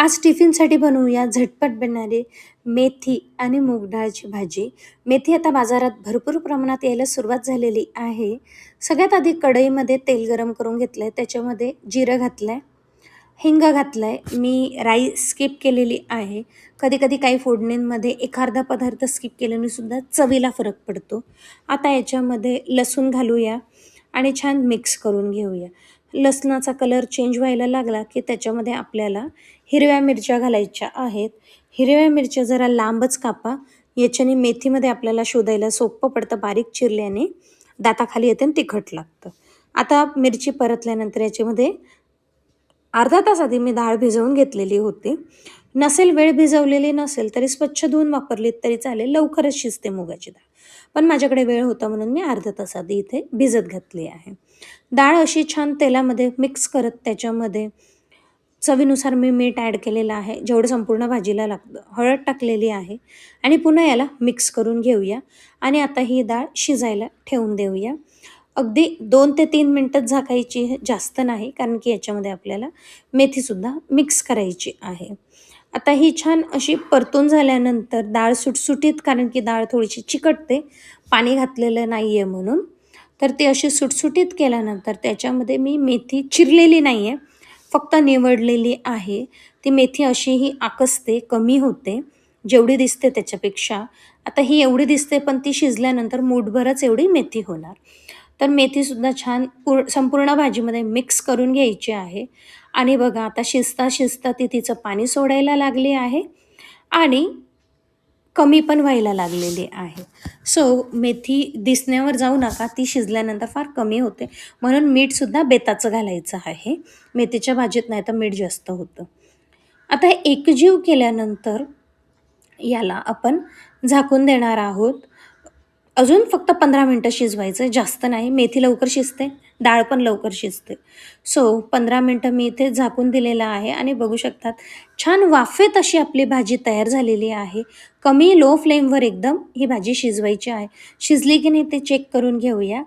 आज टिफिनसाठी बनवूया झटपट बनणारी मेथी आणि मूग डाळची भाजी. मेथी आता बाजारात भरपूर प्रमाणात यायला सुरुवात झालेली आहे. सगळ्यात आधी कढईमध्ये तेल गरम करून घेतलं आहे त्याच्यामध्ये जिरं घातलं आहे हिंग घातलं आहे मी राई स्किप केलेली आहे. कधी कधी काही फोडणींमध्ये एखादा पदार्थ स्किप केल्याने सुद्धा चवीला फरक पडतो. आता याच्यामध्ये लसूण घालूया आणि छान मिक्स करून घेऊया. लसणाचा कलर चेंज व्हायला लागला की त्याच्यामध्ये आपल्याला हिरव्या मिरच्या घालायच्या आहेत. हिरव्या मिरच्या जरा लांबच कापा. याच्याने मेथीमध्ये आपल्याला शोधायला सोपं पडतं बारीक चिरल्याने. दाताखाली येते आणि तिखट लागतं. आता मिरची परतल्यानंतर याच्यामध्ये अर्धा तास आधी मी डाळ भिजवून घेतलेली होती. नसेल वेळ भिजवलेली नसेल तरी स्वच्छ धुवून वापरलीत तरी चालेल. लवकरच शिजते मुगाची डाळ. पण माझ्याकडे वेळ होता म्हणून मी अर्धा तास आधी इथे भिजत घातली आहे. डाळ अशी छान तेलामध्ये मिक्स करत त्याच्यामध्ये चवीनुसार मी मीठ ॲड केलेलं आहे. जेवढं संपूर्ण भाजीला लागतं हळद टाकलेली आहे. आणि पुन्हा याला मिक्स करून घेऊया. आणि आता ही डाळ शिजायला ठेवून देऊया. अगदी दोन ते तीन मिनटं झाकायची जास्त नाही कारण की याच्यामध्ये आपल्याला मेथीसुद्धा मिक्स करायची आहे. आता ही छान अशी परतून झाल्यानंतर डाळ सुटसुटीत कारण की डाळ थोडीशी चिकटते पाणी घातलेलं नाही आहे म्हणून. तर ती अशी सुटसुटीत केल्यानंतर त्याच्यामध्ये मी मेथी चिरलेली नाही आहे फक्त निवडलेली आहे. ती मेथी अशीही आकसते कमी होते जेवढी दिसते त्याच्यापेक्षा. आता ही एवढी दिसते पण ती शिजल्यानंतर मूठभरच एवढी मेथी होणार. तर मेथीसुद्धा छान पूर संपूर्ण भाजीमध्ये मिक्स करून घ्यायची आहे. आणि बघा आता शिजता शिजता ती तिचं पाणी सोडायला लागले आहे आणि कमी पण व्हायला लागलेली आहे. सो मेथी दिसण्यावर जाऊ नका ती शिजल्यानंतर फार कमी होते. म्हणून मीठसुद्धा बेताचं घालायचं आहे. मेथीच्या भाजीत नाही तर मीठ जास्त होतं. आता एकजीव केल्यानंतर याला आपण झाकून देणार आहोत. अजून फक्त पंधरा मिनटं शिजवायचं. जास्त नाही. मेथी लवकर शिजते. डाळ पण लवकर शिजते. सो पंधरा मिनटं मी इथे झाकून दिलेलं आहे आणि बघू शकतात छान वाफेत अशी आपली भाजी तयार झालेली आहे. कमी लो फ्लेमवर एकदम ही भाजी शिजवायची आहे. शिजली की नाही ते चेक करून घेऊया.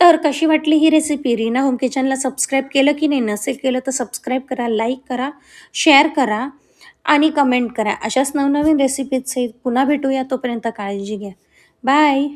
तर कशी वाटली ही रेसिपी रीना होम किचनला सबस्क्राईब केलं की नाही? नसेल केलं तर सबस्क्राईब करा लाईक करा शेअर करा आणि कमेंट करा. अशाच नवनवीन रेसिपीज पुन्हा भेटूया. तोपर्यंत काळजी घ्या. बाय